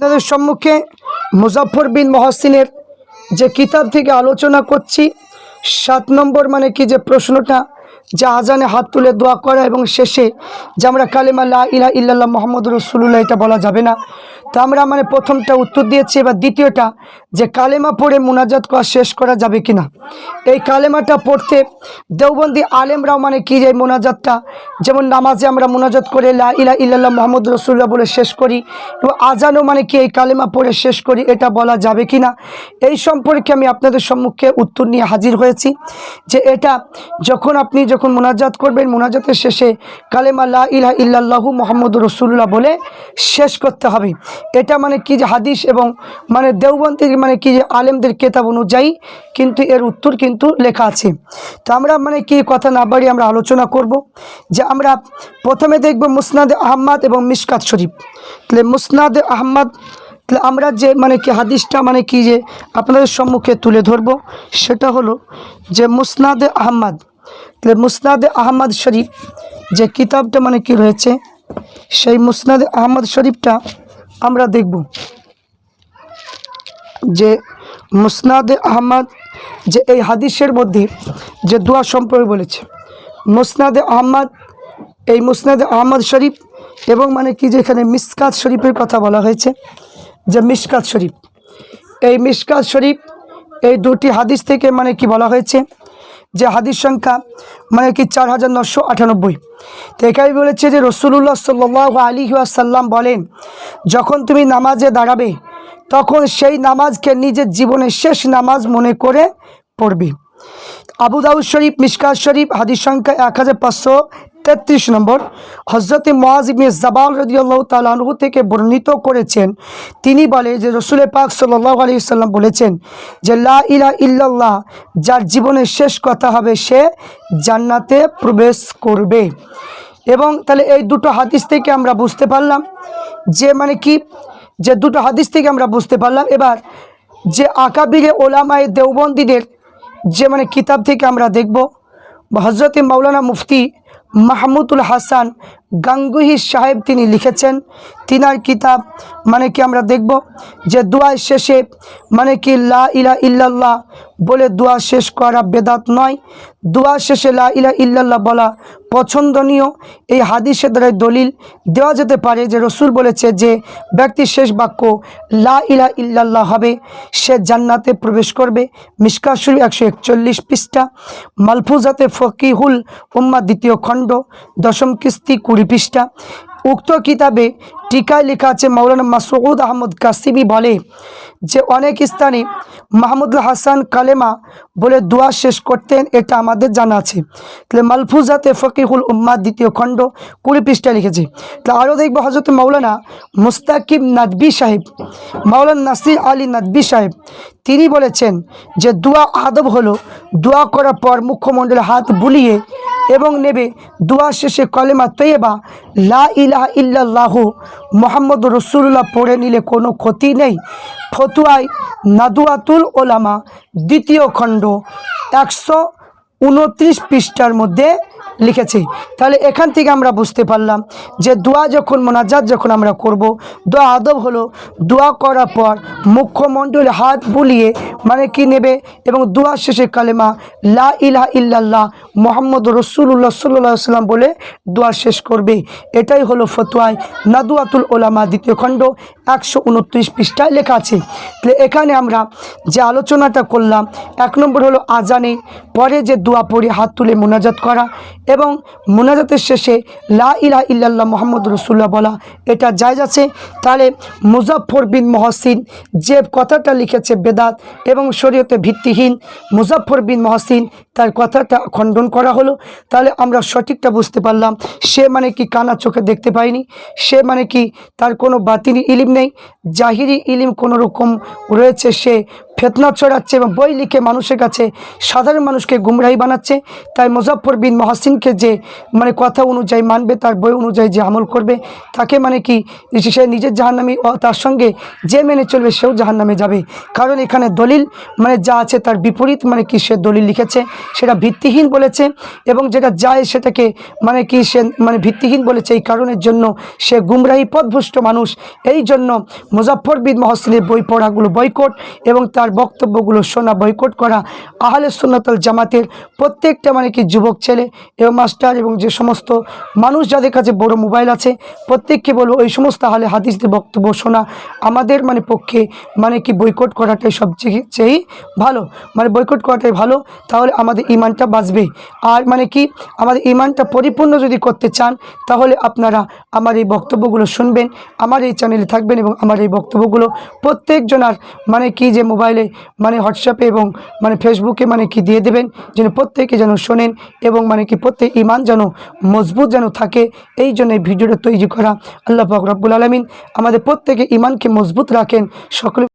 আপনাদের সম্মুখে মুজাফর বিন মহাসিনের যে কিতাব থেকে আলোচনা করছি, সাত নম্বর মানে কি যে প্রশ্নটা, যে আজানে হাত তুলে দোয়া করা এবং শেষে যে আমরা কালেমা লা ইলা ইল্লাল্লাহ মোহাম্মদ রসুল্লাহ এটা বলা যাবে না। তো আমরা মানে প্রথমটা উত্তর দিয়েছি, এবার দ্বিতীয়টা, যে কালেমা পড়ে মোনাজাত করা শেষ করা যাবে কিনা। এই কালেমাটা পড়তে দেওবন্দি আলেমরাও মানে কি যে মোনাজাতটা? যেমন নামাজে আমরা মোনাজাত করে লা ইলা ইল্লাল্লাহ মোহাম্মদ রসুল্লাহ বলে শেষ করি, এবং আজানও মানে কি এই কালেমা পড়ে শেষ করি, এটা বলা যাবে কিনা? এই সম্পর্কে আমি আপনাদের সম্মুখে উত্তর নিয়ে হাজির হয়েছি, যে এটা যখন আপনি যখন মোনাজাত করবেন, মোনাজাতের শেষে কালেমা লা ইলা ইল্লাল্লাহু মোহাম্মদ রসুল্লাহ বলে শেষ করতে হবে। এটা মানে কি যে হাদিস এবং মানে দেওবন্দির মানে কি যে আলেমদের কেতাব অনুযায়ী কিন্তু এর উত্তর কিন্তু লেখা আছে। তো আমরা মানে কি কথা না বাড়ি আমরা আলোচনা করব যে আমরা প্রথমে দেখব মুসনাদ আহম্মদ এবং মিশকাত শরীফ। তাহলে মুসনাদ আহম্মদ তাহলে আমরা যে মানে কি হাদিসটা মানে কি যে আপনাদের সম্মুখে তুলে ধরব, সেটা হলো যে মুসনাদ আহম্মদ তাহলে মুসনাদ আহমদ শরীফ যে কিতাবটা মানে কি রয়েছে, সেই মুসনাদ আহমদ শরীফটা আমরা দেখব যে মুসনাদ আহমদ যে এই হাদিসের মধ্যে যে দোয়া সম্পর্কে বলেছে, মুসনাদ আহমদ, এই মুসনাদ আহমদ শরীফ এবং মানে কি যে এখানে মিসকাত শরীফের কথা বলা হয়েছে, যে মিসকাত শরীফ। এই মিসকাত শরীফ এই দুটি হাদিস থেকে মানে কি বলা হয়েছে যে হাদির সংখ্যা মানে কি চার হাজার নশো আটানব্বই। তো এখানে বলেছে যে রসুল্লাহ সাল্লাহ আলী সাল্লাম বলেন, যখন তুমি নামাজে দাঁড়াবে, তখন সেই নামাজকে নিজের জীবনের শেষ নামাজ মনে করে পড়বে। আবু দাউদ শরীফ মিসকাত শরীফ হাদির সংখ্যা এক হাজার পাঁচশো তেত্রিশ নম্বর হজরত মোয়াজ ইবনে জাবাল রদিয়াল্লাহ তালাহু থেকে বর্ণিত করেছেন, তিনি বলে যে রসুল পাক সাল্লাহ আলী সাল্লাম বলেছেন যে, লা ইলা ইল্লাল্লাহ যার জীবনের শেষ কথা হবে সে জান্নাতে প্রবেশ করবে। এবং তাহলে এই দুটো হাদিস থেকে আমরা বুঝতে পারলাম যে মানে কি? যে দুটো হাদিস থেকে আমরা বুঝতে পারলাম। এবার যে আকাবিরে ওলামায় দেওবন্দীদের যে মানে কিতাব থেকে আমরা দেখব হজরত মাওলানা মুফতি মাহমুদুল হাসান গাঙ্গুহি সাহেব তিনি লিখেছেন। তিনার কিতাব মানে কি আমরা দেখব যে দোয়া শেষে মানে কি লা ইলা ইল্লাল্লাহ বলে দোয়া শেষ করা বেদাত নয়। দোয়া শেষে লা ইলা ইল্লাল্লাহ বলা পছন্দনীয়। এই হাদিসের দ্বারা দলিল দেওয়া যেতে পারে যে রসুল বলেছে যে ব্যক্তির শেষ বাক্য লা ইলা ইল্লাল্লাহ হবে, সে জান্নাতে প্রবেশ করবে। মিসকাশুরি একশো একচল্লিশ পৃষ্ঠা। মালফুজাতে ফকিহুল উম্মা দ্বিতীয় খণ্ড, দশম কিস্তি কুড়ি পৃষ্ঠা। উক্ত কিতাবে টিকায় লেখা আছে মৌলানা মাসুদ আহমদ কাসিবি বলে যে, অনেক স্থানে মাহমুদুল হাসান কালেমা বলে দোয়া শেষ করতেন, এটা আমাদের জানা আছে। তাহলে মালফুজাতে ফকিহুল উম্মা দ্বিতীয় খণ্ড কুড়ি পৃষ্ঠা লিখেছে। তাহলে আরও দেখব হজরত মৌলানা মুস্তাকিব নাদবি সাহেব মৌলানা নাসির আলী নাদবি সাহেব তিনি বলেছেন যে দোয়া আদব হলো দোয়া করার পর মুখ্যমণ্ডলে হাত বুলিয়ে এবং নেবে দোয়া শেষে কলেমা তৈবা লা ইলাহা ইল্লাল্লাহ মোহাম্মদ রসুল্লাহ পড়ে নিলে কোনো ক্ষতি নেই। ফতুয়ায় নাদুয়াতুল ওলামা দ্বিতীয় খণ্ড একশো উনত্রিশ পৃষ্ঠার মধ্যে লিখেছে। তাহলে এখান থেকে আমরা বুঝতে পারলাম যে দোয়া যখন মোনাজাত যখন আমরা করব, দোয়া আদব হলো দোয়া করার পর মুখ্যমণ্ডলে হাত বুলিয়ে মানে কি নেবে এবং দোয়া শেষে কালেমা লা ইলাহা ইল্লাল্লাহ মোহাম্মদ রসুল্লাহ সাল্লাহ সাল্লাম বলে দোয়া শেষ করবে। এটাই হলো ফতোয়ায় নাদুয়াতুল ওলামা দ্বিতীয় খণ্ড একশো উনত্রিশ পৃষ্ঠায় লেখা আছে। তাহলে এখানে আমরা যে আলোচনাটা করলাম, এক নম্বর হলো আজানে পরে যে দোয়া পড়ে হাত তুলে মোনাজাত করা এবং মোনাজাতের শেষে লা ইলা ইল্লাল্লাহ মোহাম্মদ রসুল্লাহ বলা এটা জায়জ আছে। তাহলে মুজাফর বিন মহসিন যে কথাটা লিখেছে বেদাত এবং শরীয়তে ভিত্তিহীন মুজাফর বিন মহসিন তার কথাটা খণ্ডন করা হলো। তাহলে আমরা সঠিকটা বুঝতে পারলাম, সে মানে কি কানা চোখে দেখতে পায়নি, সে মানে কি তার কোনো বাতিনি ইলিম নেই, জাহিরি ইলিম কোনো রকম রয়েছে, সে ফেতনা ছড়াচ্ছে এবং বই লিখে মানুষের কাছে সাধারণ মানুষকে গুমরাহি বানাচ্ছে। তাই মুজাফর বিন মহাসিন রসুলকে যে মানে কথা অনুযায়ী মানবে, তার বই অনুযায়ী যে আমল করবে, তাকে মানে কি সে নিজের জাহান্নামি ও তার সঙ্গে যে মেনে চলবে সেও জাহান্নামে যাবে। কারণ এখানে দলিল মানে যা আছে তার বিপরীত মানে কি সে দলিল লিখেছে, সেটা ভিত্তিহীন বলেছে এবং যেটা যায় সেটাকে মানে কি সে মানে ভিত্তিহীন বলেছে এই কারণের জন্য সে গুমরাহি পথভ্রষ্ট মানুষ। এই জন্য মুজাফর বিন মহসিনের বই পড়াগুলো বয়কট এবং তার বক্তব্যগুলো শোনা বয়কট করা। আহলে সুন্নতল জামাতের প্রত্যেকটা মানে কি যুবক ছেলে এবং মাস্টার এবং যে সমস্ত মানুষ যাদের কাছে বড় মোবাইল আছে, প্রত্যেককে বলব ওই সমস্ত আহলে হাদিসদের বক্তব্য শোনা। আমাদের মানে পক্ষে মানে কি বয়কট করাটাই সবচেয়ে চেয়েই ভালো। মানে বয়কট করাটাই ভালো, তাহলে আমাদের ইমানটা বাঁচবে। আর মানে কি, আমাদের ইমানটা পরিপূর্ণ যদি করতে চান, তাহলে আপনারা আমার এই বক্তব্যগুলো শুনবেন, আমার এই চ্যানেলে থাকবেন এবং আমার এই বক্তব্যগুলো প্রত্যেকজনার মানে কি যে মোবাইলে মানে হোয়াটসঅ্যাপে এবং মানে ফেসবুকে মানে কি দিয়ে দেবেন, যেন প্রত্যেকে যেন শোনেন এবং মানে কি প্রত্যেক ইমান যেন মজবুত যেন থাকে, এই জন্য ভিডিওটা তৈরি করা। আল্লাহ পাক রব্বুল আলমিন আমাদের প্রত্যেকে ইমানকে মজবুত রাখেন। সকলে